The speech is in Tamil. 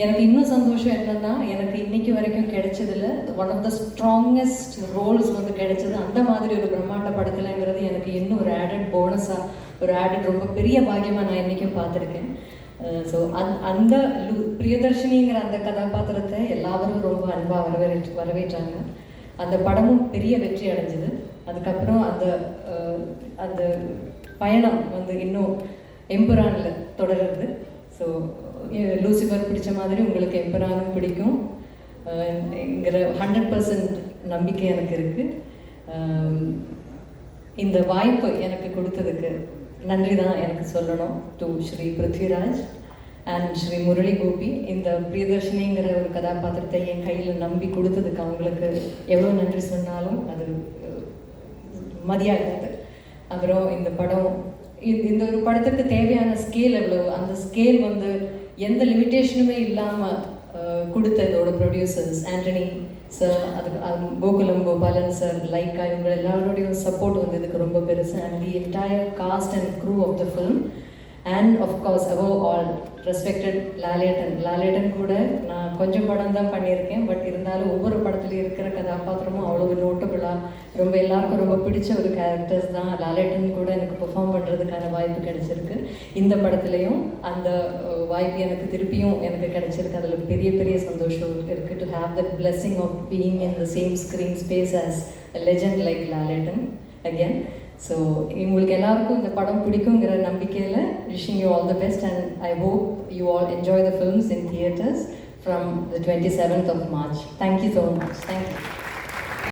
எனக்கு இன்னும் சந்தோஷம் என்னன்னா எனக்கு இன்னைக்கு வரைக்கும் கிடைச்சதுல one of the strongest roles வந்து கிடைச்சது அந்த மாதிரி ஒரு பிரம்மாண்ட படத்துலங்கிறது எனக்கு இன்னும் ஒரு ஆடட் போனஸாக ஒரு ஆடட் ரொம்ப பெரிய பாக்கியமாக நான் இன்றைக்கும் பார்த்துருக்கேன். ஸோ அந் அந்த லு- பிரியதர்ஷினிங்கிற அந்த கதாபாத்திரத்தை எல்லாரும் ரொம்ப அன்பாக வரவேற்று வரவேற்றாங்க. அந்த படமும் பெரிய வெற்றி அடைஞ்சது. அதுக்கப்புறம் அந்த அந்த பயணம் வந்து இன்னும் எம்புரானில் தொடருது. லூசிஃபர் பிடிச்ச மாதிரி உங்களுக்கு எம்புரானும் பிடிக்கும். ங்கிற ஹண்ட்ரட் பர்சன்ட் நம்பிக்கை எனக்கு இருக்குது இந்த வாய்ப்பு எனக்கு கொடுத்ததுக்கு நன்றி தான் எனக்கு சொல்லணும் டு ஸ்ரீ பிருத்விராஜ் அண்ட் ஸ்ரீ முரளி கோபி இந்த பிரியதர்ஷினிங்கிற ஒரு கதாபாத்திரத்தை என் கையில் நம்பி கொடுத்ததுக்கு அவங்களுக்கு எவ்வளோ நன்றி சொன்னாலும் அது மதியாகாது. அப்புறம் இந்த படம் இந்த ஒரு படத்துக்கு தேவையான ஸ்கேல் எவ்வளோ அந்த ஸ்கேல் வந்து எந்த லிமிட்டேஷனுமே இல்லாமல் கொடுத்த இதோட ப்ரொடியூசர்ஸ் ஆண்டனி சார் அதுக்கு அது கோகுலம் கோபாலன் சார் லைக்கா இவங்க எல்லாரோடைய சப்போர்ட் வந்து இதுக்கு ரொம்ப பெருசு. And the entire cast and crew of the film and of course above all respected Lalettan Lalettan கூட நான் கொஞ்சம் படம் தான் பண்ணியிருக்கேன். பட் இருந்தாலும் ஒவ்வொரு படத்துலையும் இருக்கிற கதாபாத்திரமும் அவ்வளோ நோட்டபுளாக ரொம்ப எல்லாருக்கும் ரொம்ப பிடிச்ச ஒரு கேரக்டர்ஸ் தான். லாலேட்டன் கூட எனக்கு பெர்ஃபார்ம் பண்ணுறதுக்கான வாய்ப்பு கிடைச்சிருக்கு. இந்த படத்துலையும் அந்த வாய்ப்பு எனக்கு திருப்பியும் எனக்கு கிடைச்சிருக்கு. அதில் பெரிய பெரிய சந்தோஷம் இருக்குது to have that blessing of being in the same screen space as legend like Lalettan again so உங்களுக்கு எல்லாருக்கும் இந்த படம் பிடிக்குங்கிற நம்பிக்கையில் wishing you all the best and I hope you all enjoy the films in theatres from the twenty seventh of March thank you so much thank you